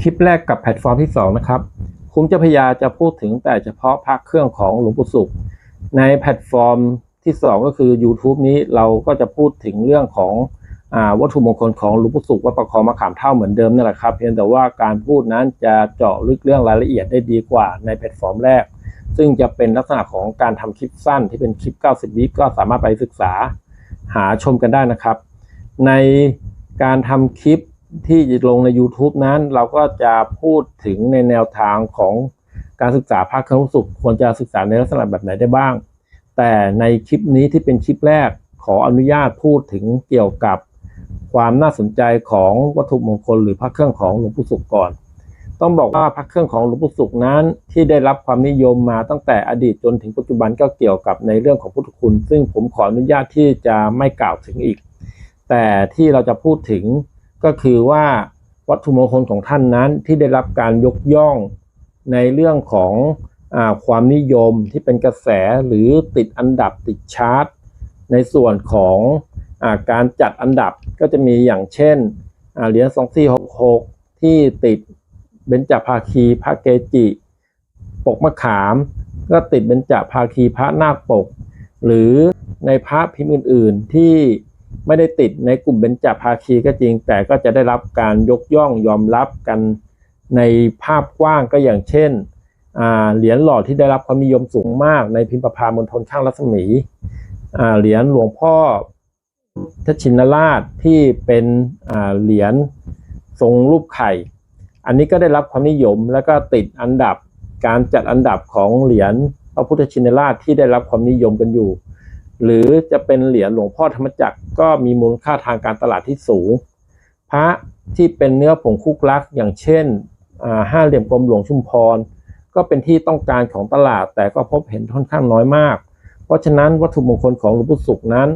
คลิปแรกกับแพลตฟอร์มที่ 2 นะครับ คุ้มเจ้าพยาจะพูดถึงแต่เฉพาะพระเครื่องของหลวงปู่สุข ในแพลตฟอร์มที่ 2 ก็คือ YouTube นี้เราก็จะพูดถึงเรื่องของอวัตถุมงคลของหลวงปู่สุขวัดประคองมะขามเท่าเหมือนเดิมนั่นแหละครับ เพียงแต่ว่าการพูดนั้นจะเจาะลึกเรื่องรายละเอียดได้ดีกว่าในแพลตฟอร์มแรก ซึ่งจะเป็นลักษณะของการทำคลิปสั้นที่เป็นคลิป 90 วิก็สามารถไปศึกษาหาชมกันได้นะครับ ในการทำคลิป ที่ลงใน YouTube นั้นเราก็จะพูดถึงในแนวทางของการศึกษาภาคเครื่องสุขควรจะศึกษาในลักษณะแบบไหนได้บ้าง แต่ในคลิปนี้ที่เป็นคลิปแรกขออนุญาตพูดถึงเกี่ยวกับความน่าสนใจของวัตถุมงคลหรือพระเครื่องของหลวงปู่สุขก่อน ต้องบอกว่าพระเครื่องของหลวงปู่สุขนั้น ที่ได้รับความนิยมมาตั้งแต่อดีตจนถึงปัจจุบันก็เกี่ยวกับในเรื่องของพุทธคุณ ซึ่งผมขออนุญาตที่จะไม่กล่าวถึงอีก แต่ที่เราจะพูดถึง ก็คือว่าวัตถุมงคลของท่านนั้นที่ได้รับการยกย่องในเรื่องของอความนิยมที่เป็นกระแสหรือติดอันดับติดชาร์ตในส่วนของอการจัดอันดับก็จะมีอย่างเช่นเหรียญ2466ที่ติดเบญจภาคีพระเกจิ ปกมะขาม ก็ติดเบญจภาคีพระนาคปก หรือในพระพิมพ์อื่น ๆ ที่ ไม่ได้ติดในกลุ่มเบญจภาคีก็จริง แต่ก็จะได้รับการยกย่องยอมรับกันในภาพกว้างก็อย่างเช่นเหรียญหล่อที่ได้รับความนิยมสูงมากในพิมพ์ประพามณฑลข้างรัศมีเหรียญหลวงพ่อทชินราชที่เป็นเหรียญทรงรูปไข่ อันนี้ก็ได้รับความนิยมแล้วก็ติดอันดับการจัดอันดับของเหรียญพระพุทธชินราชที่ได้รับความนิยมกันอยู่ หรือจะเป็นเหรียญหลวงพ่อธรรมจักรก็มีมูลค่าทางการตลาดที่สูง พระที่เป็นเนื้อผงคุกลัก อย่างเช่นห้าเหลี่ยมกลมหลวงชุมพร ก็เป็นที่ต้องการของตลาด แต่ก็พบเห็นค่อนข้างน้อยมาก เพราะฉะนั้นวัตถุมงคลของหลวงปู่ศุกร์นั้น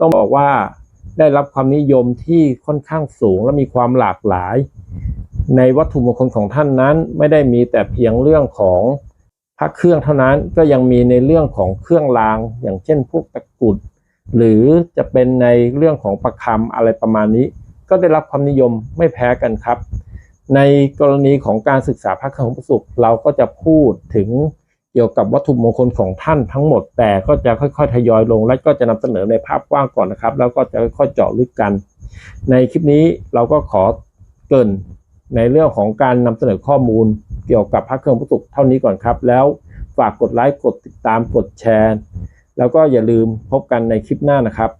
ต้องบอกว่าได้รับความนิยมที่ค่อนข้างสูงและมีความหลากหลาย ในวัตถุมงคลของท่านนั้นไม่ได้มีแต่เพียงเรื่องของ พระเครื่องเท่านั้นก็ยังมีในเรื่องของเครื่องราง อย่างเช่นพวกตะกรุด หรือจะเป็นในเรื่องของประคำอะไรประมาณนี้ ก็ได้รับความนิยมไม่แพ้กันครับ ในกรณีของการศึกษาพระเครื่องของพระศุกร์เราก็จะพูดถึงเกี่ยวกับวัตถุมงคลของท่านทั้งหมด แต่ก็จะค่อยๆทยอยลง และก็จะนำเสนอในภาพกว้างก่อนนะครับ แล้วก็จะค่อยๆเจาะลึกกัน ในคลิปนี้เราก็ขอเกินในเรื่องของการนำเสนอข้อมูล เกี่ยวกับพระเครื่องพระศุกร์เท่านี้ก่อนครับ แล้วฝากกดไลค์กดติดตามกดแชร์ แล้วก็อย่าลืมพบกันในคลิปหน้านะครับ